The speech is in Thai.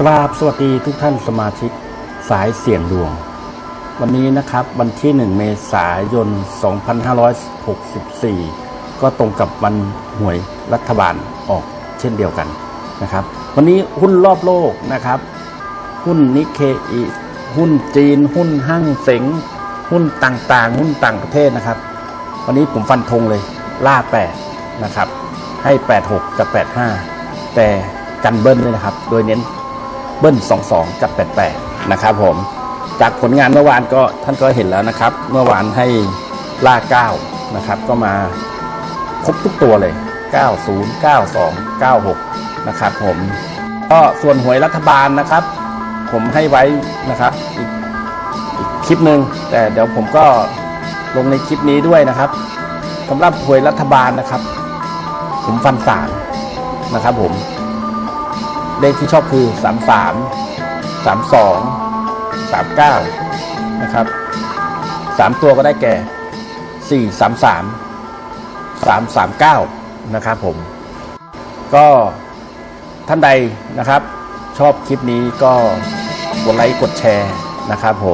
กราบสวัสดีทุกท่านสมาชิกสายเสี่ยงดวง วันนี้นะครับวันที่ 1 เมษายน 2564 ก็ตรงกับวันหวยรัฐบาลออกเช่นเดียวกันนะครับ วันนี้หุ้นรอบโลกนะครับ หุ้นนิเคอิหุ้นจีน หุ้นห้างเสงหุ้นต่างๆ หุ้นต่างประเทศนะครับ วันนี้ผมฟันธงเลยล่าแปดนะครับ ให้ 86 กับ 85 แต่กันเบิ้ลด้วยนะครับ โดยเน้น เบิ้ล22 กับ 88 นะครับผมจากผลงานเมื่อวานก็ท่านก็เห็นแล้วนะครับ เมื่อวานให้ล่า 9 นะครับ ก็มาครบทุกตัวเลย 90 92 96 นะครับผมก็ส่วนหวยรัฐบาลนะครับ ผมให้ไว้นะครับอีกอีกคลิปหนึ่งแต่เดี๋ยวผมก็ลงในคลิปนี้ด้วยนะครับสำหรับหวยรัฐบาลนะครับ ผมฟันสามนะครับผม เลขที่ชอบคือสามสามสามสองสามเก้านะครับสามตัวก็ได้แก่สี่สามสามสามสามเก้านะครับผม ก็ท่านใดนะครับ ชอบคลิปนี้ก็กดไลค์กดแชร์นะครับผม